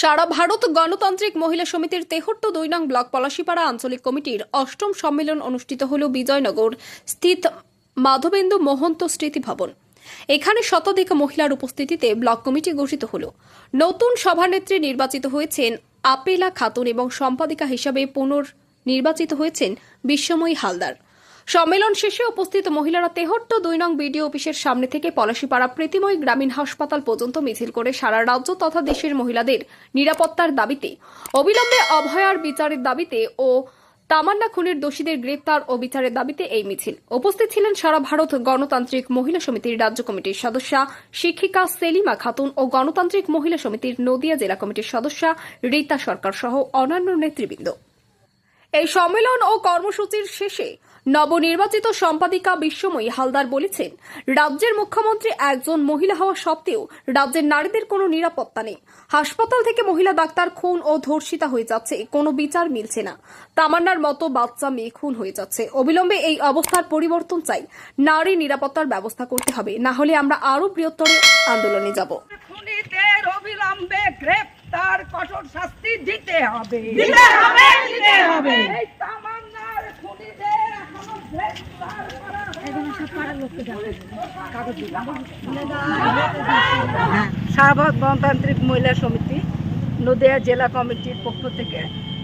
সারা ভারত গণতান্ত্রিক মহিলা সমিতির তেহট্ট দুই নং ব্লক পলাশিপাড়া আঞ্চলিক কমিটির অষ্টম সম্মেলন অনুষ্ঠিত হল বিজয়নগর স্থিত মাধবেন্দু মহন্ত স্মৃতি ভবন। এখানে শতাধিক মহিলার উপস্থিতিতে ব্লক কমিটি গঠিত হল। নতুন সভানেত্রী নির্বাচিত হয়েছেন আপেলা খাতুন এবং সম্পাদিকা হিসাবে পুনর নির্বাচিত হয়েছেন বিশ্বময়ী হালদার। সম্মেলন শেষে উপস্থিত মহিলারা তেহট্ট দুই নং বিডিও অফিসের সামনে থেকে পলাশিপাড়া প্রীতিময় গ্রামীণ হাসপাতাল পর্যন্ত মিছিল করে সারা রাজ্য তথা দেশের মহিলাদের নিরাপত্তার দাবিতে, অবিলম্বে অভয়ার বিচারের দাবিতে ও তামান্না খুনের দোষীদের গ্রেপ্তার ও বিচারের দাবিতে এই মিছিল। উপস্থিত ছিলেন সারা ভারত গণতান্ত্রিক মহিলা সমিতির রাজ্য কমিটির সদস্যা শিক্ষিকা সেলিমা খাতুন ও গণতান্ত্রিক মহিলা সমিতির নদিয়া জেলা কমিটির সদস্যা রীতা সরকার সহ অন্যান্য নেতৃবৃন্দ। এই সম্মেলন ও কর্মসূচির শেষে নবনির্বাচিত সম্পাদিকা বিশ্বময়ী হালদার বলেছেন, রাজ্যের মুখ্যমন্ত্রী একজন মহিলা হওয়া সত্ত্বেও রাজ্যের নারীদের কোনো নিরাপত্তা নেই। হাসপাতাল থেকে মহিলা ডাক্তার খুন ও ধর্ষিতা হয়ে যাচ্ছে, কোনো বিচার মিলছে না। তামান্নার মতো বাচ্চা মেয়ে খুন হয়ে যাচ্ছে। অবিলম্বে এই অবস্থার পরিবর্তন চাই। নারী নিরাপত্তার ব্যবস্থা করতে হবে। না হলে আমরা আরও বৃহত্তর আন্দোলনে যাব। গ্রেফতার কঠোর শাস্তি দিতে হবে। দিতে হবে, দিতে হবে। এই তামান্নার খুনিদের এখনও গ্রেফতার করা শাহবাগ গণতান্ত্রিক মহিলা সমিতি নদিয়া জেলা কমিটির পক্ষ থেকে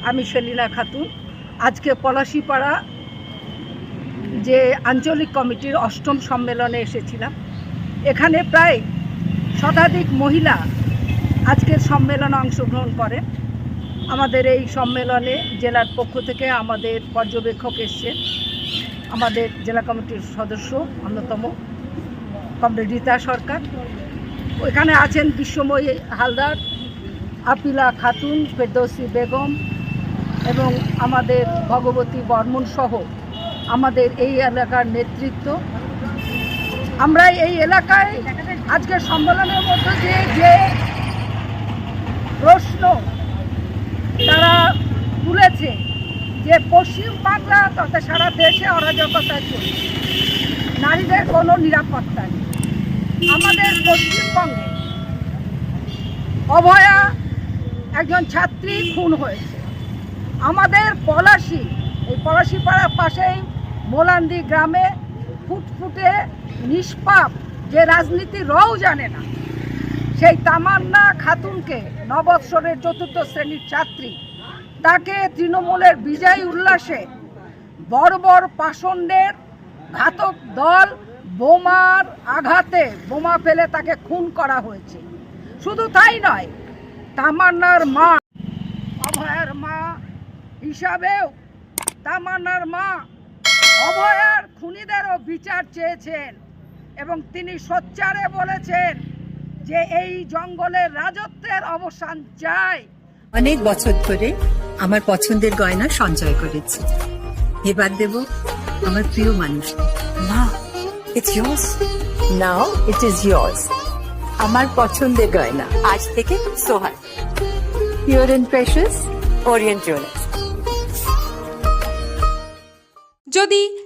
আমি সেলিনা খাতুন। আজকে পলাশিপাড়া যে আঞ্চলিক কমিটির অষ্টম সম্মেলনে এসেছিলাম। এখানে প্রায় শতাধিক মহিলা আজকের সম্মেলনে অংশগ্রহণ করে। আমাদের এই সম্মেলনে জেলার পক্ষ থেকে আমাদের পর্যবেক্ষক এসছে আমাদের জেলা কমিটির সদস্য, অন্যতম কমরেড রীতা সরকার। ওইখানে আছেন বিশ্বময়ী হালদার, আপিলা খাতুন, ফেরদৌসি বেগম এবং আমাদের ভগবতী বর্মন সহ আমাদের এই এলাকার নেতৃত্ব। আমরা এই এলাকায় আজকে সম্মেলনের মধ্যে দিয়ে যে প্রশ্ন তারা তুলেছে যে পশ্চিমবাংলা তথা সারা দেশে অরাজকতা চলছে নারীদের কোনো নিরাপত্তা নেই। আমাদের পশ্চিমবঙ্গে অভয়া একজন ছাত্রী খুন হয়েছে। আমাদের পলাশি, এই পলাশি পাড়ার পাশেই মোলান্দি গ্রামে ফুটফুটে নিষ্পাপ যে রাজনীতি রও জানে না। সেই তামান্না খাতুনকে নবৎসরের চতুর্থ শ্রেণির ছাত্রী। তাকে তৃণমূলের বিজয় উল্লাসে বড় পাষণ্ডের ঘাতক দল বোমার আঘাতে বোমা ফেলে তাকে খুন করা হয়েছে। শুধু তাই নয়, তামান্নার মা অভয়ার মা হিসাবেও তামান্নার মা অভয়ার খুনিদেরও বিচার চেয়েছেন এবং তিনি সোচ্চারে বলেছেন যে এই জঙ্গলের রাজত্বের অবসান চাই। অনেক বছর ধরে আমার পছন্দের গয়না সঞ্চয় করেছি। এবার দেব আমার প্রিয় মানুষ। না it's yours now it is yours আমার পছন্দের গয়না। আজ থেকে Sohan. Pure and precious Orient jewellers যদি